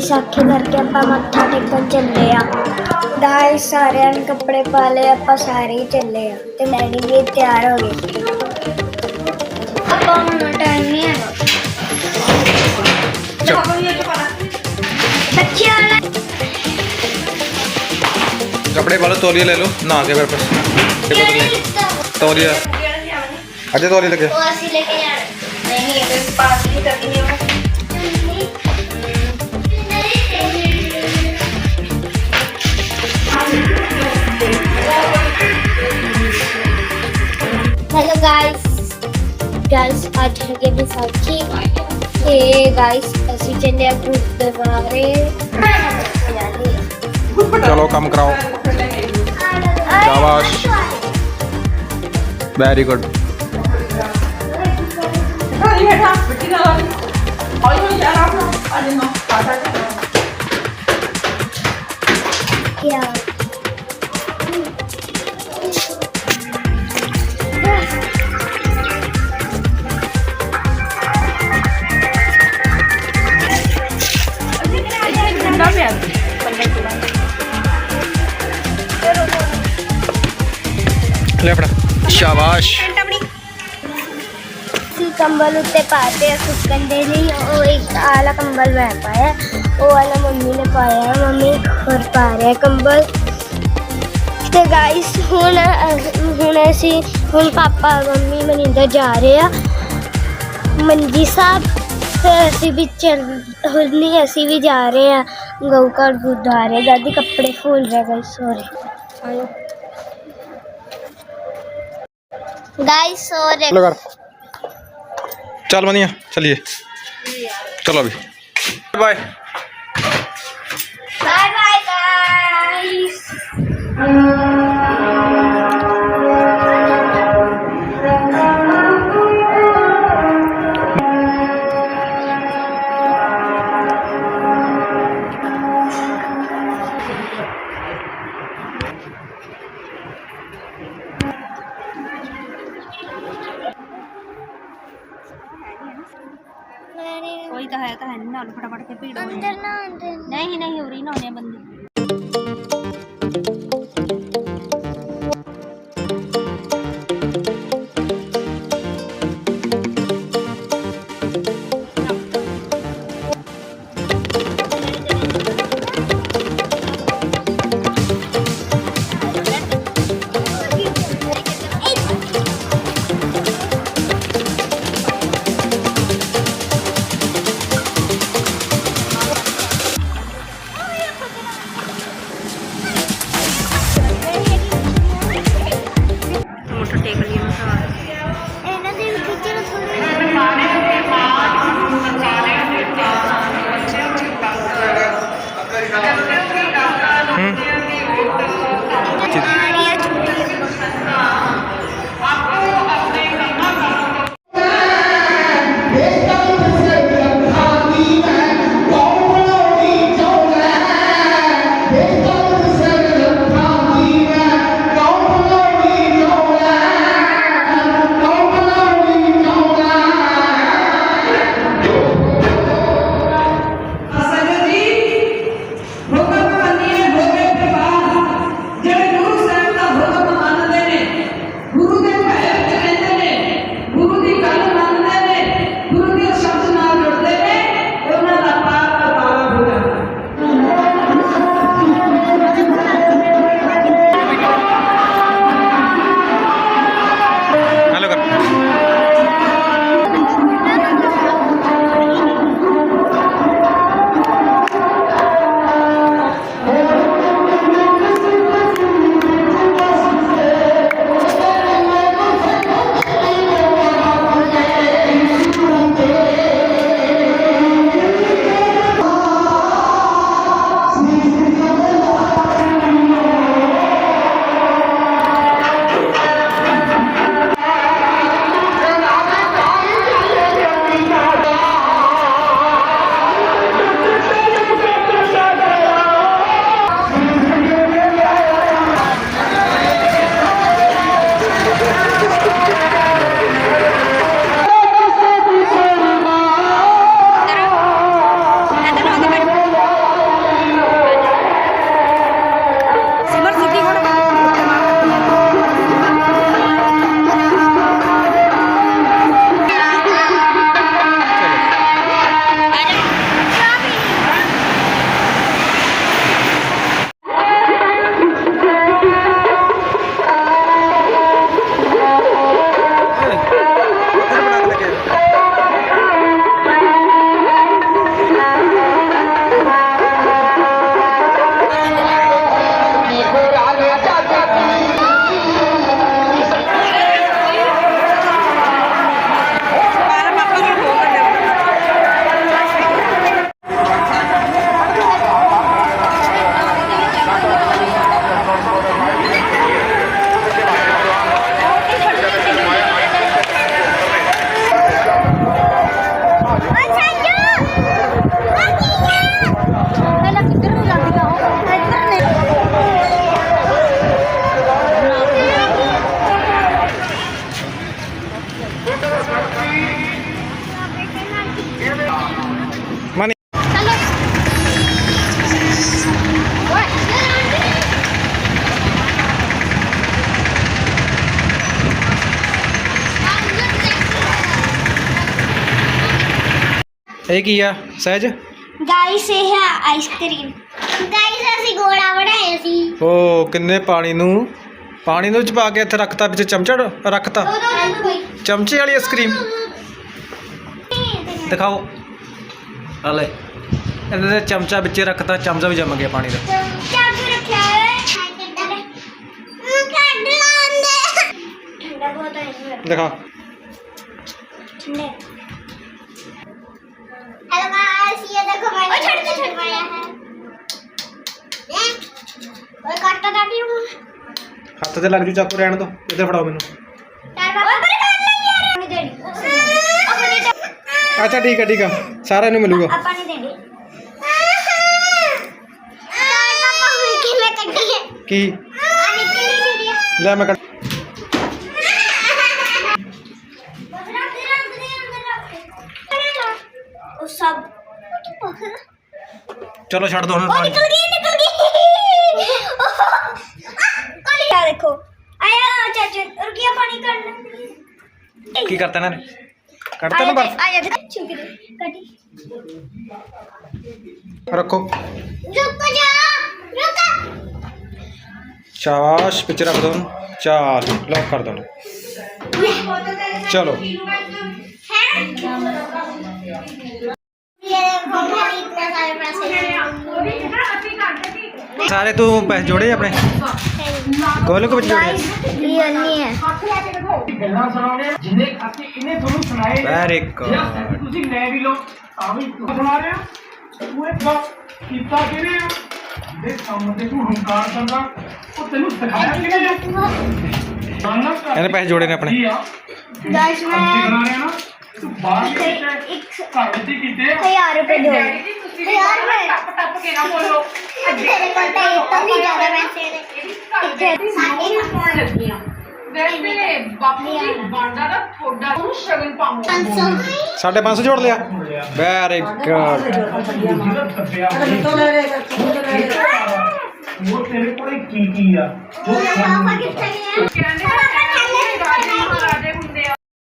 Guys Vaisakhi ਕਰਕੇ ਆਪਾਂ ਮੱਥਾ ਟੇਕਣ ਚੱਲੇ ਆ ਗਾਇਸ ਸਾਰਿਆਂ ਨੇ ਕੱਪੜੇ ਪਾ ਲਏ ਆਪਾਂ ਸਾਰੇ ਹੀ ਚੱਲੇ ਆ ਤੇ ਡੈਡੀ ਵੀ ਤਿਆਰ ਹੋ ਗਏ ਆਪਾਂ ਹੁਣ ਟਾਈਮ ਨਹੀਂ ਹੈ ਬੱਚਿਆਂ ਵਾਲਾ कपड़े वाले तौलिया ले लो नहा के फिर बस ये बदलने तौलिया अजय तौलिया लगे ਉਹ ਅਸੀਂ ਲੈ ਕੇ ਜਾਣਾ ਨਹੀਂ ਇਹਦੇ ਪਾਸ ਨਹੀਂ ਕਰਨੀ ਹੈ ਗਾਇਸ ਅੱਜ ਹੈਗੇ ਵਿਸਾਖੀ ਤੇ ਗਾਇਸ ਅਸੀਂ ਚੱਲੇ ਆ ਗੁਰੂ ਦਰਬਾਰੇ ਚਲੋ ਕੰਮ ਕਰਾਓ। ਸ਼ਾਬਾਸ਼। ਵੈਰੀ ਗੁੱਡ ਹਰੀ ਬੈਠਾ ਬਿੱਟੀ ਨਾਲ ਹੌਲੀ ਹੌਲੀ ਆਰਾਮ ਨਾਲ ਅੱਜ ਨੂੰ ਪਾਟਾ ਕਿਆ ਲੈ ਫੜਾ ਸ਼ਾਬਾਸ਼। ਕੰਬਲ ਉੱਤੇ ਪਾਤੇ ਸੁੱਕਣ ਦੇ ਉਹ ਇੱਕ ਆਲਾ ਕੰਬਲ ਮੈਂ ਪਾਇਆ ਉਹ ਵਾਲਾ ਮੰਮੀ ਨੇ ਪਾਇਆ ਮੰਮੀ ਹੋਰ ਪਾ ਰਿਹਾ ਕੰਬਲ। ਤੇ ਗਾਇਸ ਹੁਣ ਹੁਣ ਅਸੀਂ ਹੁਣ ਪਾਪਾ ਮੰਮੀ ਮਨਿੰਦਰ ਜਾ ਰਹੇ ਆ। ਮੰਜੀ ਸਾਹਿਬ ਫਿਰ ਅਸੀਂ ਵੀ ਚੱਲ ਹੁਣੀ ਅਸੀਂ ਵੀ ਜਾ ਰਹੇ ਆ। ਗਊ ਘਰ ਗੁਰਦੁਆਰੇ ਦਾਦੀ ਕੱਪੜੇ ਫੋਲ ਰਹੇ ਗਾਇਸ ਸੋਰੇ ਆਇਓ। गाइस और चलो कर चल बनिया चलिए चलो अभी बाय बाय कोई तो है तो है नहीं ना फटाफट के भीड़ अंदर ना अंदर नहीं नहीं हो रही ना होने बंदी ਇਹ ਕੀ ਆ ਸਹਿਜ? ਗਾਇਸ ਇਹ ਹੈ ਆਈਸਕ੍ਰੀਮ ਗਾਇਸ ਅਸੀਂ ਗੋਲਾ ਬਣਾਇਆ ਸੀ। ਉਹ ਕਿੰਨੇ ਪਾਣੀ ਨੂੰ? ਪਾਣੀ ਨੂੰ ਚ ਪਾ ਕੇ ਇੱਥੇ ਰੱਖਤਾ ਵਿੱਚ ਚਮਚਾ ਰੱਖਤਾ? ਚਮਚੇ ਵਾਲੀ ਆਈਸਕ੍ਰੀਮ ਦਿਖਾਓ। ਆ ਲੈ। ਇਹਦੇ ਤੇ ਚਮਚਾ ਵਿੱਚ ਰੱਖਤਾ ਚਮਚਾ ਵੀ ਜੰਮ ਗਿਆ ਪਾਣੀ ਦਾ। ਲਾਂਦੇ ਠੰਡਾ हेलो गाइस ये देखो मैंने छोड़ के छोड़ पाया है और काटता काटी हूं ਹੱਥ ਤੇ ਲੱਗ ਜੂ ਚਾਕੂ ਰਹਿਣ ਦੋ ਇੱਧਰ ਫੜਾਓ ਮੈਨੂੰ यार बाबा पर कर ले यार अपनी देनी अपनी दे ਅੱਛਾ ਠੀਕ ਹੈ ਠੀਕ ਆ ਸਾਰਿਆਂ ਨੂੰ ਮਿਲੂਗਾ अपनी देनी पापा हुई कि मैं कटी है ਕੀ आने के लिए दे दिया ਲੈ ਮੈਂ ਕੱਢ ਚਲੋ ਛੱਡ ਦੋ ਹੁਣ ਉਹ ਪਾਣੀ ਨਿਕਲ ਗਈ ਨਿਕਲ ਗਈ ਕਾਲੀ ਆ ਦੇਖੋ ਆਇਆ ਚਾਚੂ ਰੁਕਿਆ ਪਾਣੀ ਕੱਢ ਕੀ ਕਰਤਾ ਇਹਨਾਂ ਨੇ ਕੱਢਤਾ ਨਾ ਬਰਫ ਆਇਆ ਦੇਖ ਚੁੱਕ ਦੇ ਕੱਢੀ ਰੱਖੋ ਰੁਕ ਜਾ ਰੁਕ ਸ਼ਾਬਾਸ਼ ਪਿੱਛੇ ਰੱਖ ਦੋ ਉਹਨੂੰ ਸਾਰੇ ਤੂੰ ਪੈਸੇ ਜੋੜੇ ਆਪਣੇ? ਗੋਲਗੱਪੇ ਜੋੜੇ ਇਹ ਨਹੀਂ ਹੈ। ਗੱਲਾਂ ਸੁਣਾਉਣੇ ਤੁਸੀਂ ਲੈ ਵੀ ਲੋ ਤਾਂ ਵੀ ਸੁਣਾ ਰਹੇ ਹੋ। ਪੂਰੇ ਕੀਤਾ ਕਿਵੇਂ ਆ? ਦੇ ਕੰਮ ਤੇ ਹੰਕਾਰ ਕਰਦਾ। ਉਹ ਤੈਨੂੰ ਦਿਖਾਇਆ ਕਿਵੇਂ ਆ? ਇਹਨੇ ਪੈਸੇ ਜੋੜੇ ਨੇ ਆਪਣੇ। ਗਾਇਸ ਮੈਂ ਤੂੰ ਬਾਹਰ ਕਿਤੇ ਸਾਢੇ ਯਾਰ ਮੈਂ 500 ਜੋੜ ਲਿਆ। ਵੈਰੀ ਗੁੱਡ ਉਹ ਤੇਰੇ ਕੋਲ ਕੀ ਕੀ ਆ? ਜੋ ਕਹਿੰਦੇ